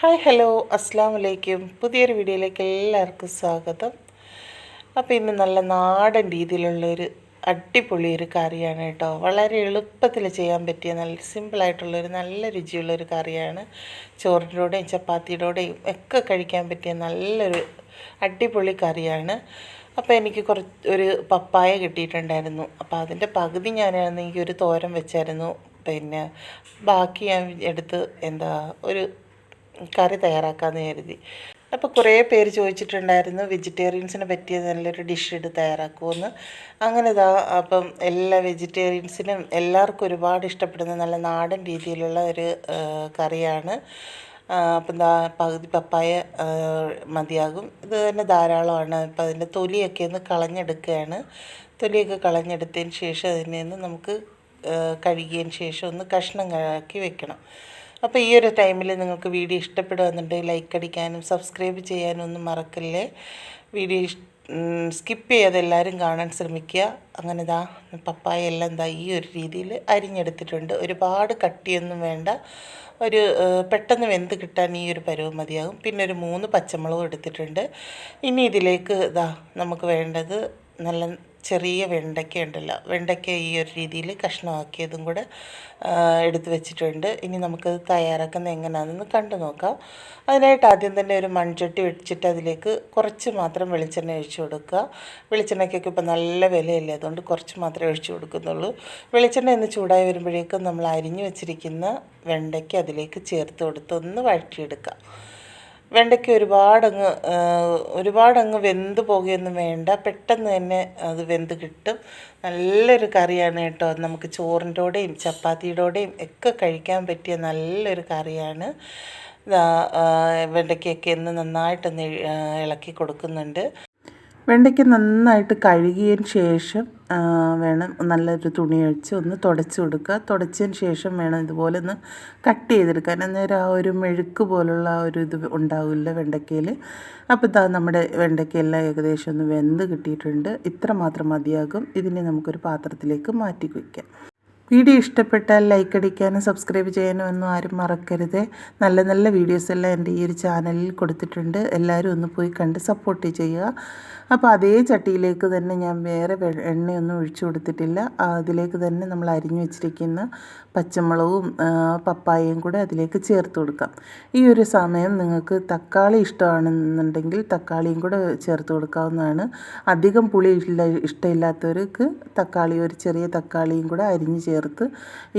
Hi hello അസ്സാം വലൈക്കും പുതിയൊരു വീഡിയോയിലേക്ക് എല്ലാവർക്കും സ്വാഗതം. അപ്പോൾ ഇന്ന് നല്ല നാടൻ രീതിയിലുള്ളൊരു അടിപൊളി ഒരു കറിയാണ് കേട്ടോ. വളരെ എളുപ്പത്തിൽ ചെയ്യാൻ പറ്റിയ നല്ല സിമ്പിളായിട്ടുള്ളൊരു നല്ല രുചിയുള്ളൊരു കറിയാണ്. ചോറിന്റെയും ചപ്പാത്തിയുടെയും ഒക്കെ കഴിക്കാൻ പറ്റിയ നല്ലൊരു അടിപൊളി കറിയാണ്. അപ്പോൾ എനിക്ക് കുറച്ച് ഒരു പപ്പായ കിട്ടിയിട്ടുണ്ടായിരുന്നു. അപ്പോൾ അതിന്റെ പകുതി ഞാനാണെങ്കിൽ ഒരു തോരൻ വെച്ചായിരുന്നു. പിന്നെ ബാക്കി ഞാൻ എടുത്ത് എന്താ ഒരു കറി തയ്യാറാക്കാമെന്ന് കരുതി. അപ്പോൾ കുറേ പേര് ചോദിച്ചിട്ടുണ്ടായിരുന്നു വെജിറ്റേറിയൻസിന് പറ്റിയ നല്ലൊരു ഡിഷ് ഇട്ട് തയ്യാറാക്കുമെന്ന് അങ്ങനെ ഇതാ അപ്പം എല്ലാ വെജിറ്റേറിയൻസിനും എല്ലാവർക്കും ഒരുപാട് ഇഷ്ടപ്പെടുന്ന നല്ല നാടൻ രീതിയിലുള്ള ഒരു കറിയാണ്. അപ്പം എന്താ പകുതി പപ്പായ മതിയാകും. ഇത് തന്നെ ധാരാളമാണ്. അപ്പം അതിന്റെ തൊലിയൊക്കെ ഒന്ന് കളഞ്ഞെടുക്കുകയാണ്. തൊലിയൊക്കെ കളഞ്ഞെടുത്തതിന് ശേഷം അതിനെ ഒന്ന് നമുക്ക് കഴുകിയതിന് ശേഷം ഒന്ന് കഷ്ണം കഷ്ണങ്ങളാക്കി വെക്കണം. അപ്പോൾ ഈ ഒരു ടൈമിൽ നിങ്ങൾക്ക് വീഡിയോ ഇഷ്ടപ്പെടുകയെന്നുണ്ടെങ്കിൽ ലൈക്ക് അടിക്കാനും സബ്സ്ക്രൈബ് ചെയ്യാനും ഒന്നും മറക്കല്ലേ. വീഡിയോ സ്കിപ്പ് ചെയ്യാതെ എല്ലാവരും കാണാൻ ശ്രമിക്കുക. അങ്ങനെ ഇതാ പപ്പായ എല്ലാം എന്താ ഈ ഒരു രീതിയിൽ അരിഞ്ഞെടുത്തിട്ടുണ്ട്. ഒരുപാട് കട്ടിയൊന്നും വേണ്ട. ഒരു പെട്ടെന്ന് വെന്ത് കിട്ടാൻ ഈ ഒരു പരുവം മതിയാകും. പിന്നെ ഒരു മൂന്ന് പച്ചമുളകും എടുത്തിട്ടുണ്ട്. ഇനി ഇതിലേക്ക് ഇതാ നമുക്ക് വേണ്ടത് നല്ല ചെറിയ വെണ്ടയ്ക്ക ഉണ്ടല്ലോ. വെണ്ടയ്ക്ക ഈ ഒരു രീതിയിൽ കഷ്ണമാക്കിയതും കൂടെ എടുത്തു വെച്ചിട്ടുണ്ട്. ഇനി നമുക്കത് തയ്യാറാക്കുന്നത് എങ്ങനെയാണെന്ന് കണ്ടു നോക്കാം. അതിനായിട്ട് ആദ്യം തന്നെ ഒരു മൺചട്ടി വെച്ചിട്ട് അതിലേക്ക് കുറച്ച് മാത്രം വെളിച്ചെണ്ണ ഒഴിച്ചു കൊടുക്കുക. വെളിച്ചെണ്ണയ്ക്കൊക്കെ ഇപ്പോൾ നല്ല വിലയല്ലേ അതുകൊണ്ട് കുറച്ച് മാത്രമേ ഒഴിച്ചു കൊടുക്കുന്നുള്ളൂ. വെളിച്ചെണ്ണ ഒന്ന് ചൂടായി വരുമ്പോഴേക്കും നമ്മൾ അരിഞ്ഞു വെച്ചിരിക്കുന്ന വെണ്ടയ്ക്ക അതിലേക്ക് ചേർത്ത് കൊടുത്ത് ഒന്ന് വഴറ്റിയെടുക്കുക. വെണ്ടയ്ക്ക ഒരുപാടങ്ങ് ഒരുപാടങ്ങ് വെന്ത് പോകുകയൊന്നും വേണ്ട. പെട്ടെന്ന് തന്നെ അത് വെന്ത് കിട്ടും. നല്ലൊരു കറിയാണ് കേട്ടോ. നമുക്ക് ചോറിന്റെയും ചപ്പാത്തിയുടെയും ഒക്കെ കഴിക്കാൻ പറ്റിയ നല്ലൊരു കറിയാണ്. വെണ്ടയ്ക്കയൊക്കെ ഒന്ന് നന്നായിട്ടൊന്ന് ഇളക്കി കൊടുക്കുന്നുണ്ട്. വെണ്ടയ്ക്ക് നന്നായിട്ട് കഴുകിയതിന് ശേഷം വേണം നല്ലൊരു തുണി ഒന്ന് തുടച്ച് കൊടുക്കുക. തുടച്ചതിന് ശേഷം വേണം ഇതുപോലെ ഒന്ന് കട്ട് ചെയ്തെടുക്കാൻ. അന്നേരം ആ ഒരു മെഴുക്ക് പോലുള്ള ആ ഒരു ഇത് ഉണ്ടാവില്ല വെണ്ടയ്ക്കയിൽ അപ്പോൾ ഇതാ നമ്മുടെ വെണ്ടയ്ക്കയെല്ലാം ഏകദേശം ഒന്ന് വെന്ത് കിട്ടിയിട്ടുണ്ട്. ഇത്ര മാത്രം മതിയാകും. ഇതിനെ നമുക്കൊരു പാത്രത്തിലേക്ക് മാറ്റി വയ്ക്കാം. വീഡിയോ ഇഷ്ടപ്പെട്ടാൽ ലൈക്ക് അടിക്കാനും സബ്സ്ക്രൈബ് ചെയ്യാനും ഒന്നും ആരും മറക്കരുത്. നല്ല നല്ല വീഡിയോസ് എല്ലാം എന്റെ ഈ ഒരു ചാനലിൽ കൊടുത്തിട്ടുണ്ട്. എല്ലാവരും ഒന്ന് പോയി കണ്ട് സപ്പോർട്ട് ചെയ്യുക. അപ്പോൾ അതേ ചട്ടിയിലേക്ക് തന്നെ ഞാൻ വേറെ എണ്ണയൊന്നും ഒഴിച്ചു കൊടുത്തിട്ടില്ല. അതിലേക്ക് തന്നെ നമ്മൾ അരിഞ്ഞു വെച്ചിരിക്കുന്ന പച്ചമുളകും പപ്പായയും കൂടെ അതിലേക്ക് ചേർത്ത് കൊടുക്കാം. ഈ ഒരു സമയം നിങ്ങൾക്ക് തക്കാളി ഇഷ്ടമാണെന്നുണ്ടെങ്കിൽ തക്കാളിയും കൂടെ ചേർത്ത് കൊടുക്കാവുന്നതാണ്. അധികം പുളി ഇല്ല ഇഷ്ടമില്ലാത്തവർക്ക് തക്കാളി ഒരു ചെറിയ തക്കാളിയും കൂടെ അരിഞ്ഞ് ചേർത്ത്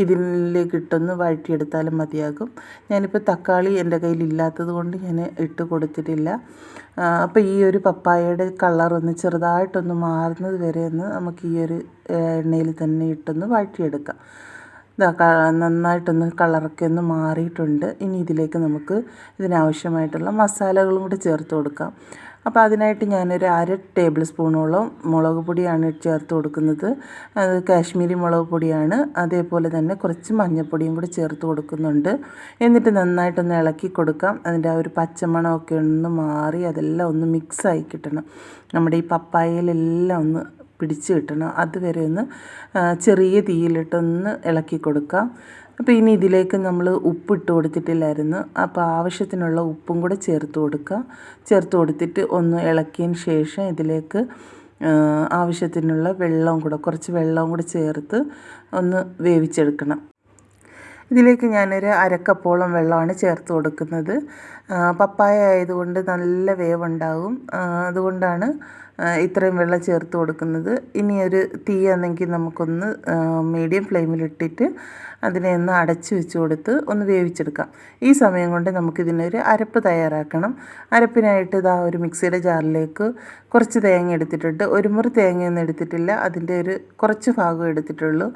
ഇതിലേക്ക് ഇട്ടൊന്ന് വഴറ്റിയെടുത്താലും മതിയാകും. ഞാനിപ്പോൾ തക്കാളി എന്റെ കയ്യിൽ ഇല്ലാത്തത് കൊണ്ട് ഞാൻ ഇട്ട് കൊടുത്തിട്ടില്ല. അപ്പോൾ ഈ ഒരു പപ്പായയുടെ കളർ ഒന്ന് ചെറുതായിട്ടൊന്ന് മാറുന്നത് വരെ ഒന്ന് നമുക്ക് ഈ ഒരു എണ്ണയിൽ തന്നെ ഇട്ടൊന്ന് വഴറ്റിയെടുക്കാം. നന്നായിട്ടൊന്ന് കളറൊക്കെ ഒന്ന് മാറിയിട്ടുണ്ട്. ഇനി ഇതിലേക്ക് നമുക്ക് ഇതിനാവശ്യമായിട്ടുള്ള മസാലകളും കൂടി ചേർത്ത് കൊടുക്കാം. അപ്പോൾ അതിനായിട്ട് ഞാനൊരു അര ടേബിൾ സ്പൂണോളം മുളക് പൊടിയാണ് ചേർത്ത് കൊടുക്കുന്നത്. അത് കാശ്മീരി മുളക് പൊടിയാണ്. അതേപോലെ തന്നെ കുറച്ച് മഞ്ഞൾപ്പൊടിയും കൂടി ചേർത്ത് കൊടുക്കുന്നുണ്ട്. എന്നിട്ട് നന്നായിട്ടൊന്ന് ഇളക്കി കൊടുക്കാം. അതിന്റെ ആ ഒരു പച്ചമണമൊക്കെ ഒന്ന് മാറി അതെല്ലാം ഒന്ന് മിക്സായി കിട്ടണം. നമ്മുടെ ഈ പപ്പായയിലെല്ലാം ഒന്ന് പിടിച്ച് കിട്ടണം. അതുവരെ ഒന്ന് ചെറിയ തീയിലിട്ടൊന്ന് ഇളക്കി കൊടുക്കാം. അപ്പോൾ ഇനി ഇതിലേക്ക് നമ്മൾ ഉപ്പിട്ട് കൊടുത്തിട്ടില്ലായിരുന്നു. അപ്പോൾ ആവശ്യത്തിനുള്ള ഉപ്പും കൂടെ ചേർത്ത് കൊടുക്കുക. ചേർത്ത് കൊടുത്തിട്ട് ഒന്ന് ഇളക്കിയതിന് ശേഷം ഇതിലേക്ക് ആവശ്യത്തിനുള്ള വെള്ളവും കൂടെ കുറച്ച് വെള്ളവും കൂടെ ചേർത്ത് ഒന്ന് വേവിച്ചെടുക്കണം. ഇതിലേക്ക് ഞാനൊരു അരക്കപ്പോളം വെള്ളമാണ് ചേർത്ത് കൊടുക്കുന്നത്. പപ്പായ ആയതുകൊണ്ട് നല്ല വേവുണ്ടാകും അതുകൊണ്ടാണ് ഇത്രയും വെള്ളം ചേർത്ത് കൊടുക്കുന്നത്. ഇനി ഒരു തീ ആണെങ്കിൽ നമുക്കൊന്ന് മീഡിയം ഫ്ലെയിമിലിട്ടിട്ട് അതിനെ ഒന്ന് അടച്ചു വെച്ച് കൊടുത്ത് ഒന്ന് വേവിച്ചെടുക്കാം. ഈ സമയം കൊണ്ട് നമുക്കിതിനൊരു അരപ്പ് തയ്യാറാക്കണം. അരപ്പിനായിട്ട് ഇതാ ഒരു മിക്സിയുടെ ജാറിലേക്ക് കുറച്ച് തേങ്ങ എടുത്തിട്ടുണ്ട്. ഒരു മുറി തേങ്ങയൊന്നും എടുത്തിട്ടില്ല. അതിന്റെ ഒരു കുറച്ച് ഭാഗം എടുത്തിട്ടുള്ളൂ.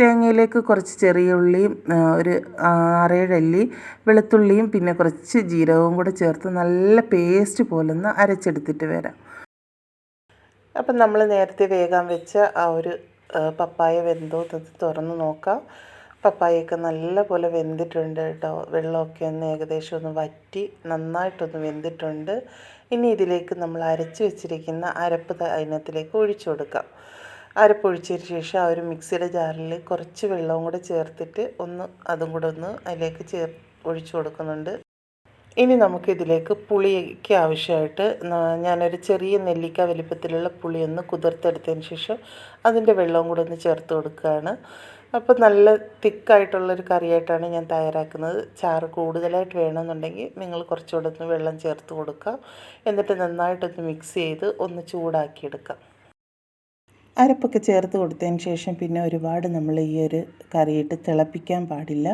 തേങ്ങയിലേക്ക് കുറച്ച് ചെറിയ ഉള്ളിയും ഒരു ആറേഴല്ലി വെളുത്തുള്ളിയും പിന്നെ കുറച്ച് ജീരകവും കൂടെ ചേർത്ത് നല്ല പേസ്റ്റ് പോലെ ഒന്ന് അരച്ചെടുത്തിട്ട് വരാം. അപ്പം നമ്മൾ നേരത്തെ വേഗം വെച്ച ആ ഒരു പപ്പായ വെന്തോ തുറന്ന് നോക്കാം. പപ്പായൊക്കെ നല്ല പോലെ വെന്തിട്ടുണ്ട് കേട്ടോ. വെള്ളമൊക്കെ ഒന്ന് ഏകദേശം ഒന്ന് വറ്റി നന്നായിട്ടൊന്ന് വെന്തിട്ടുണ്ട്. ഇനി ഇതിലേക്ക് നമ്മൾ അരച്ച് വെച്ചിരിക്കുന്ന അരപ്പ് അതിനകത്തിലേക്ക് ഒഴിച്ചു കൊടുക്കാം. അരപ്പ് ഒഴിച്ചതിന് ശേഷം ആ ഒരു മിക്സിയുടെ ജാറിൽ കുറച്ച് വെള്ളവും കൂടെ ചേർത്തിട്ട് ഒന്ന് അതും കൂടെ ഒന്ന് അതിലേക്ക് ചേർ ഒഴിച്ചു കൊടുക്കുന്നുണ്ട്. ഇനി നമുക്കിതിലേക്ക് പുളിക്ക് ആവശ്യമായിട്ട് ഞാനൊരു ചെറിയ നെല്ലിക്ക വലിപ്പത്തിലുള്ള പുളി ഒന്ന് കുതിർത്തെടുത്തതിന് ശേഷം അതിന്റെ വെള്ളവും കൂടെ ഒന്ന് ചേർത്ത് കൊടുക്കുകയാണ്. അപ്പോൾ നല്ല തിക്കായിട്ടുള്ളൊരു കറിയായിട്ടാണ് ഞാൻ തയ്യാറാക്കുന്നത്. ചാറ് കൂടുതലായിട്ട് വേണമെന്നുണ്ടെങ്കിൽ നിങ്ങൾ കുറച്ചുകൂടെ ഒന്ന് വെള്ളം ചേർത്ത് കൊടുക്കുക എന്നിട്ട് നന്നായിട്ടൊന്ന് മിക്സ് ചെയ്ത് ഒന്ന് ചൂടാക്കിയെടുക്കാം. അരപ്പൊക്കെ ചേർത്ത് കൊടുത്തതിന് ശേഷം പിന്നെ ഒരുപാട് നമ്മൾ ഈ ഒരു കറിയിട്ട് തിളപ്പിക്കാൻ പാടില്ല.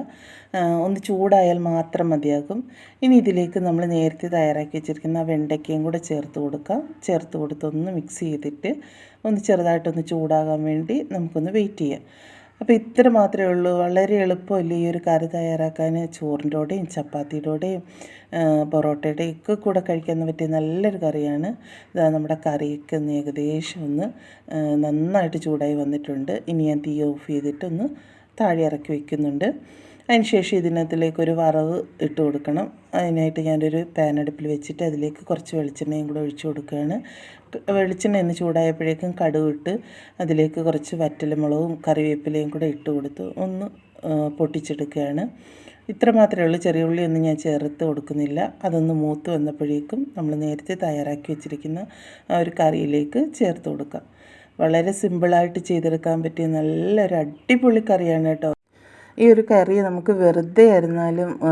ഒന്ന് ചൂടായാൽ മാത്രം മതിയാകും. ഇനി ഇതിലേക്ക് നമ്മൾ നേരത്തെ തയ്യാറാക്കി വെച്ചിരിക്കുന്ന വെണ്ടയ്ക്കയും കൂടെ ചേർത്ത് കൊടുക്കാം. ചേർത്ത് കൊടുത്തൊന്ന് മിക്സ് ചെയ്തിട്ട് ഒന്ന് ചെറുതായിട്ടൊന്ന് ചൂടാകാൻ വേണ്ടി നമുക്കൊന്ന് വെയിറ്റ് ചെയ്യാം. അപ്പോൾ ഇത്ര മാത്രമേ ഉള്ളൂ. വളരെ എളുപ്പമല്ലേ ഈ ഒരു കറി തയ്യാറാക്കാൻ? ചോറിന്റെ കൂടെയും ചപ്പാത്തിയുടെ കൂടെയും ആ, പൊറോട്ടയുടെയും ഒക്കെ കൂടെ കഴിക്കാൻ പറ്റിയ നല്ലൊരു കറിയാണ്. ഇതാ നമ്മുടെ കറിയൊക്കെ ഒന്ന് ഏകദേശം ഒന്ന് നന്നായിട്ട് ചൂടായി വന്നിട്ടുണ്ട്. ഇനി ഞാൻ തീ ഓഫ് ചെയ്തിട്ടൊന്ന് താഴെ ഇറക്കി വയ്ക്കുന്നുണ്ട് അതിനുശേഷം ഇതിനകത്തിലേക്ക് ഒരു വറവ് ഇട്ട് കൊടുക്കണം. അതിനായിട്ട് ഞാനൊരു പാൻ അടുപ്പിൽ വെച്ചിട്ട് അതിലേക്ക് കുറച്ച് വെളിച്ചെണ്ണയും കൂടെ ഒഴിച്ച് കൊടുക്കുകയാണ്. വെളിച്ചെണ്ണ ചൂടായപ്പോഴേക്കും കടുക് ഇട്ട് അതിലേക്ക് കുറച്ച് വറ്റൽമുളകും കറിവേപ്പിലയും കൂടെ ഇട്ട് കൊടുത്ത് ഒന്ന് പൊട്ടിച്ചെടുക്കുകയാണ്. ഇത്ര മാത്രമേ ഉള്ളൂ. ചെറിയ ഉള്ളി ഒന്നും ഞാൻ ചേർത്ത് കൊടുക്കുന്നില്ല. അതൊന്ന് മൂത്ത് വന്നപ്പോഴേക്കും നമ്മൾ നേരത്തെ തയ്യാറാക്കി വെച്ചിരിക്കുന്ന ആ ഒരു കറിയിലേക്ക് ചേർത്ത് കൊടുക്കാം. വളരെ സിമ്പിളായിട്ട് ചെയ്തെടുക്കാൻ പറ്റിയ നല്ലൊരു അടിപൊളി കറിയാണ് കേട്ടോ. ഈ ഒരു കറി നമുക്ക് വെറുതെ ആയിരുന്നാലും ആ,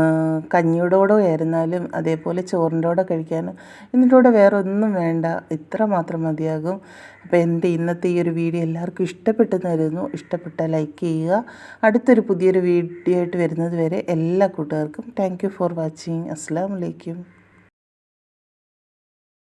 കഞ്ഞിയുടെ കൂടെ ആയിരുന്നാലും അതേപോലെ ചോറിന്റെ കൂടെ കഴിക്കാനും ഇതിന്റെ കൂടെ വേറെ ഒന്നും വേണ്ട. ഇത്ര മാത്രം മതിയാകും. അപ്പോൾ എന്റെ ഇന്നത്തെ ഈ ഒരു വീഡിയോ എല്ലാവർക്കും ഇഷ്ടപ്പെട്ടെന്നായിരുന്നു ഇഷ്ടപ്പെട്ട ലൈക്ക് ചെയ്യുക. അടുത്തൊരു പുതിയൊരു വീഡിയോ ആയിട്ട് വരുന്നത് വരെ എല്ലാ കൂട്ടുകാർക്കും താങ്ക് ഫോർ വാച്ചിങ്. അസ്സാം വലൈക്കും